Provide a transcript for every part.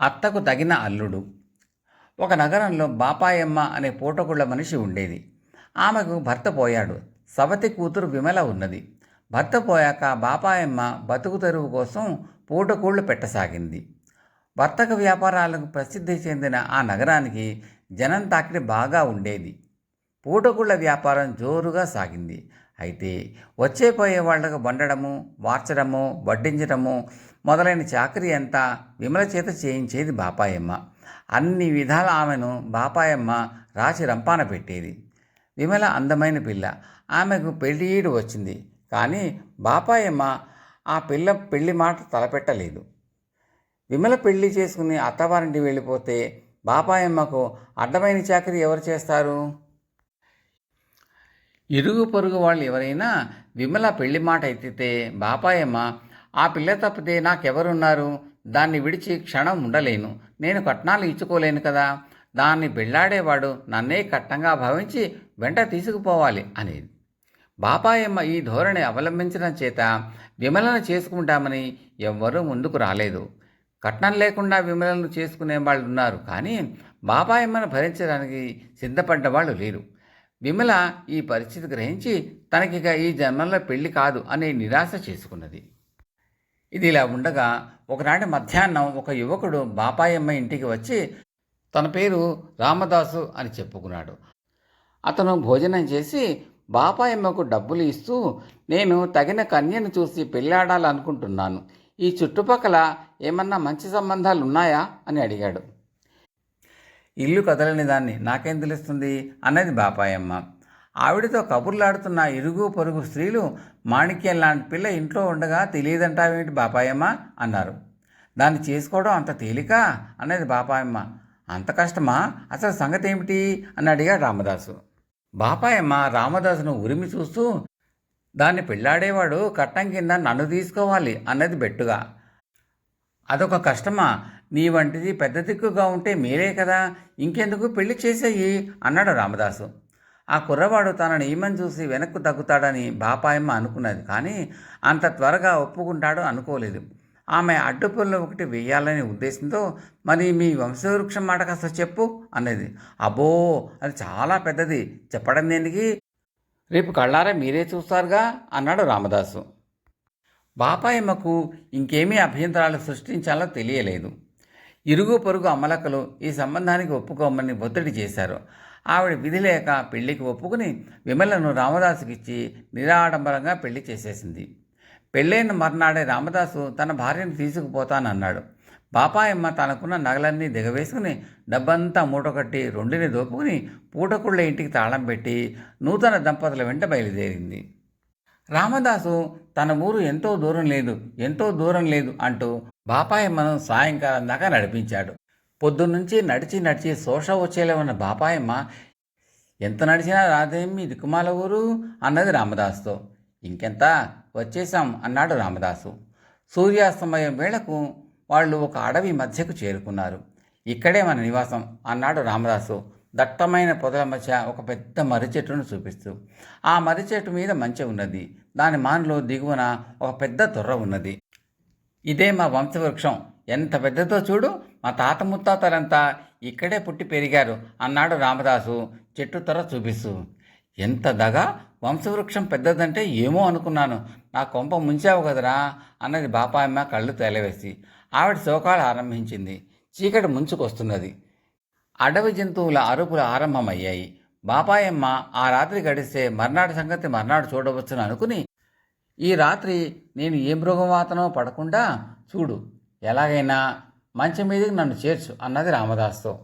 అత్తకు తగిన అల్లుడు. ఒక నగరంలో బాపాయమ్మ అనే పూటకుళ్ళ మనిషి ఉండేది. ఆమెకు భర్త పోయాడు. సవతి కూతురు విమల ఉన్నది. భర్త పోయాక బాపాయమ్మ బతుకు తెరువు కోసం పూటకూళ్ళు పెట్టసాగింది. వర్తక వ్యాపారాలకు ప్రసిద్ధి చెందిన ఆ నగరానికి జనం తాకిడి బాగా ఉండేది. పూటకుళ్ళ వ్యాపారం జోరుగా సాగింది. అయితే వచ్చే పోయే వాళ్ళకు వండడము వార్చడము వడ్డించడము మొదలైన చాకరీ అంతా విమల చేత చేయించేది బాపాయమ్మ. అన్ని విధాల ఆమెను బాపాయమ్మ రాసి రంపాన పెట్టేది. విమల అందమైన పిల్ల. ఆమెకు పెళ్ళిడు వచ్చింది. కానీ బాపాయమ్మ ఆ పిల్ల పెళ్ళి మాట తలపెట్టలేదు. విమల పెళ్ళి చేసుకుని అత్తవారింటి వెళ్ళిపోతే బాపాయమ్మకు అడ్డమైన చాకరీ ఎవరు చేస్తారు? ఇరుగు పొరుగు వాళ్ళు ఎవరైనా విమల పెళ్ళి మాట ఎత్తితే బాపాయమ్మ ఆ పిల్ల తప్పితే నాకెవరున్నారు? దాన్ని విడిచి క్షణం ఉండలేను. నేను కట్నాలు ఇచ్చుకోలేను కదా. దాన్ని పెళ్ళాడేవాడు నన్నే కట్టంగా భావించి వెంట తీసుకుపోవాలి అనేది. బాపాయమ్మ ఈ ధోరణి అవలంబించడం చేత విమలను చేసుకుంటామని ఎవ్వరూ ముందుకు రాలేదు. కట్నం లేకుండా విమలను చేసుకునే వాళ్ళు ఉన్నారు కానీ బాపాయమ్మను భరించడానికి సిద్ధపడ్డ వాళ్ళు లేరు. విమల ఈ పరిస్థితి గ్రహించి తనకిక ఈ జన్మలో పెళ్ళి కాదు అనే నిరాశ చేసుకున్నది. ఇది ఇలా ఉండగా ఒకనాటి మధ్యాహ్నం ఒక యువకుడు బాపాయమ్మ ఇంటికి వచ్చి తన పేరు రామదాసు అని చెప్పుకున్నాడు. అతను భోజనం చేసి బాపాయమ్మకు డబ్బులు ఇస్తూ నేను తగిన కన్యను చూసి పెళ్ళాడాలనుకుంటున్నాను ఈ చుట్టుపక్కల ఏమన్నా మంచి సంబంధాలు ఉన్నాయా అని అడిగాడు. ఇల్లు కదలని దాన్ని నాకేం తెలుస్తుంది? అన్నది బాపాయమ్మ. ఆవిడతో కబుర్లాడుతున్న ఇరుగు పొరుగు స్త్రీలు మాణిక్యం లాంటి పిల్ల ఇంట్లో ఉండగా తెలియదంటావేమిటి బాపాయమ్మ? అన్నారు. దాన్ని చేసుకోవడం అంత తేలిక? అన్నది బాపాయమ్మ. అంత కష్టమా? అసలు సంగతి ఏమిటి అని అడిగాడు రామదాసు. బాపాయమ్మ రామదాసును ఉరిమి చూస్తూ దాన్ని పెళ్ళాడేవాడు కట్టం కింద నన్ను తీసుకోవాలి అన్నది బెట్టుగా. అదొక కష్టమా? నీ వంటిది పెద్ద దిక్కుగా ఉంటే మీరే కదా. ఇంకెందుకు పెళ్ళి చేసేయి? అన్నాడు రామదాసు. ఆ కుర్రవాడు తనని నియమం చూసి వెనక్కు తగ్గుతాడని బాపాయమ్మ అనుకున్నది కానీ అంత త్వరగా ఒప్పుకుంటాడు అనుకోలేదు. ఆమె అడ్డుపుల్ల ఒకటి వేయాలనే ఉద్దేశంతో మరి మీ వంశవృక్షం మాట కాస్త చెప్పు అన్నది. అబ్బో అది చాలా పెద్దది. చెప్పడం దేనికి? రేపు కళ్ళారా మీరే చూస్తారుగా అన్నాడు రామదాసు. బాపాయమ్మకు ఇంకేమీ అభ్యంతరాలు సృష్టించాలో తెలియలేదు. ఇరుగు పొరుగు అమలకలు ఈ సంబంధానికి ఒప్పుకోమని ఒత్తిడి చేశారు. ఆవిడ విధి లేక పెళ్ళికి ఒప్పుకుని విమలను రామదాసుకిచ్చి నిరాడంబరంగా పెళ్ళి చేసేసింది. పెళ్ళైన మర్నాడే రామదాసు తన భార్యను తీసుకుపోతానన్నాడు. బాపాయమ్మ తనకున్న నగలన్నీ దిగవేసుకుని డబ్బంతా మూటకట్టి రెండిని దోపుకుని పూటకుళ్ళ ఇంటికి తాళం పెట్టి నూతన దంపతుల వెంట బయలుదేరింది. రామదాసు తన ఊరు ఎంతో దూరం లేదు ఎంతో దూరం లేదు అంటూ బాపాయమ్మను సాయంకాలం దాకా నడిపించాడు. పొద్దున్నుంచి నడిచి నడిచి శోష వచ్చేలా ఉన్న బాపాయమ్మ ఎంత నడిచినా రాదేమి దిక్కుమాల ఊరు? అన్నది రామదాసుతో. ఇంకెంత? వచ్చేశాం అన్నాడు రామదాసు. సూర్యాస్తమయం వేళకు వాళ్ళు ఒక అడవి మధ్యకు చేరుకున్నారు. ఇక్కడే మన నివాసం అన్నాడు రామదాసు. దట్టమైన పొదల మధ్య ఒక పెద్ద మర్రి చెట్టును చూపిస్తూ ఆ మర్రి చెట్టు మీద మంచె ఉన్నది. దాని మానలో దిగువన ఒక పెద్ద తొర్ర ఉన్నది. ఇదే మా వంశవృక్షం. ఎంత పెద్దదో చూడు. మా తాత ముత్తాతలంతా ఇక్కడే పుట్టి పెరిగారు అన్నాడు రామదాసు. చెట్టు తొర్ర చూపిస్తూ ఎంత దగా. వంశవృక్షం పెద్దదంటే ఏమో అనుకున్నాను. నా కొంప ముంచావు కదరా అన్నది బాపాయమ్మ కళ్ళు తేలవేసి ఆవిడ శోకాలు ఆరంభించింది. చీకటి ముంచుకొస్తున్నది. అడవి జంతువుల అరుపులు ఆరంభమయ్యాయి. బాపాయమ్మ ఆ రాత్రి గడిస్తే మర్నాటి సంగతి మర్నాడు చూడవచ్చును అనుకుని ఈ రాత్రి నేను ఏ మృగవాతనో పడకుండా చూడు ఎలాగైనా మంచం మీదకి నన్ను చేర్చు అన్నది రామదాస్తో.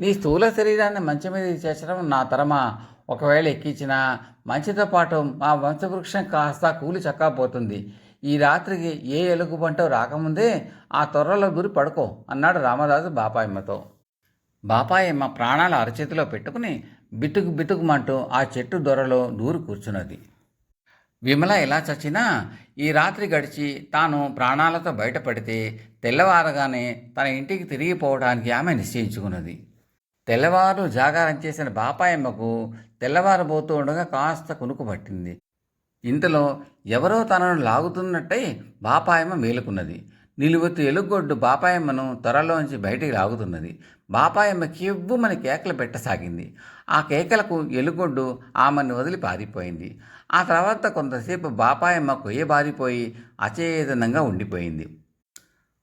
నీ స్థూల శరీరాన్ని మంచం మీదకి చేర్చడం నా తరమా. ఒకవేళ ఎక్కించినా మంచితో పాటు మా వంశవృక్షం కాస్త కూలి చక్కపోతుంది. ఈ రాత్రికి ఏ ఎలుగుబంటో రాకముందే ఆ తొర్రలో గురి పడుకో అన్నాడు రామదాసు బాపాయమ్మతో. బాపాయమ్మ ప్రాణాల అరచేతిలో పెట్టుకుని బితుకు బితుకుమంటూ ఆ చెట్టు దొరలో దూరు కూర్చున్నది. విమల ఎలా చచ్చినా ఈ రాత్రి గడిచి తాను ప్రాణాలతో బయటపడితే తెల్లవారగానే తన ఇంటికి తిరిగి పోవడానికి ఆమె నిశ్చయించుకున్నది. తెల్లవారు జాగారం చేసిన బాపాయమ్మకు తెల్లవారబోతూ ఉండగా కాస్త కునుకు పట్టింది. ఇంతలో ఎవరో తనను లాగుతున్నట్టయి బాపాయమ్మ మేలుకున్నది. నిలువెత్తు ఎలుగొడ్డు బాపాయమ్మను త్వరలోంచి బయటికి లాగుతున్నది. బాపాయమ్మ కివ్వుమని కేకలు పెట్టసాగింది. ఆ కేకలకు ఎలుగొడ్డు ఆమెను వదిలి పారిపోయింది. ఆ తర్వాత కొంతసేపు బాపాయమ్మ కొయ్య బారిపోయి అచేతనంగా ఉండిపోయింది.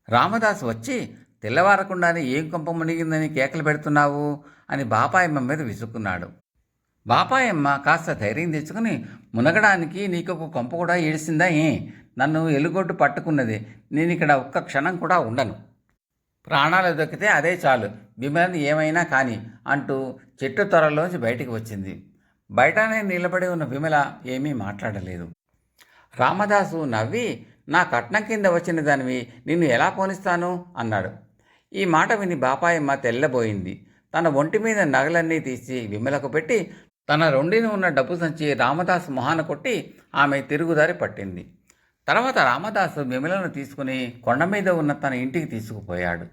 రామదాసు వచ్చి తెల్లవారకుండానే ఏం కొంప మునిగిందని కేకలు పెడుతున్నావు? అని బాపాయమ్మ మీద విసుక్కున్నాడు. బాపాయమ్మ కాస్త ధైర్యం తెచ్చుకుని మునగడానికి నీకు ఒక కొంప కూడా ఏడిసిందా ఏ? నన్ను ఎలుగొడ్డు పట్టుకున్నది. నేను ఇక్కడ ఒక్క క్షణం కూడా ఉండను. ప్రాణాలు దొక్కితే అదే చాలు. విమలని ఏమైనా కాని అంటూ చెట్టు త్వరలోంచి బయటికి వచ్చింది. బయటనే నిలబడి ఉన్న విమల ఏమీ మాట్లాడలేదు. రామదాసు నవ్వి నా కట్నం కింద వచ్చిన దానివి నిన్ను ఎలా పోనిస్తాను? అన్నాడు. ఈ మాట విని బాపాయమ్మ తెల్లబోయింది. తన ఒంటి మీద నగలన్నీ తీసి విమలకు పెట్టి తన రెండిని ఉన్న డబ్బు సంచి రామదాసు మొహాన కొట్టి ఆమె తిరుగుదారి పట్టింది. తర్వాత రామదాసు విమలను తీసుకుని కొండ మీద ఉన్న తన ఇంటికి తీసుకుపోయాడు.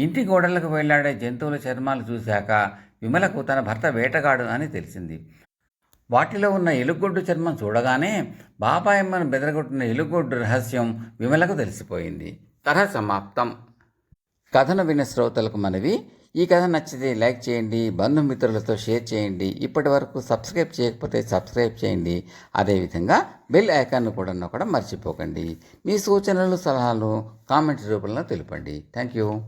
ఇంటి గోడలకు వెళ్ళాడే జంతువుల చర్మాలు చూశాక విమలకు తన భర్త వేటగాడు అని తెలిసింది. వాటిలో ఉన్న ఎలుగొడ్డు చర్మం చూడగానే బాబాయమ్మను బెదరగొట్టిన ఎలుగొడ్డు రహస్యం విమలకు తెలిసిపోయింది. కథ సమాప్తం. కథను విన్న శ్రోతలకు మనవి ఈ కథ నచ్చితే లైక్ చేయండి బంధుమిత్రులతో షేర్ చేయండి. ఇప్పటి వరకు సబ్స్క్రైబ్ చేయకపోతే సబ్స్క్రైబ్ చేయండి. అదేవిధంగా బెల్ ఐకాన్ను కూడా కూడా మర్చిపోకండి. మీ సూచనలు సలహాలు కామెంట్ రూపంలో తెలుపండి. Thank you.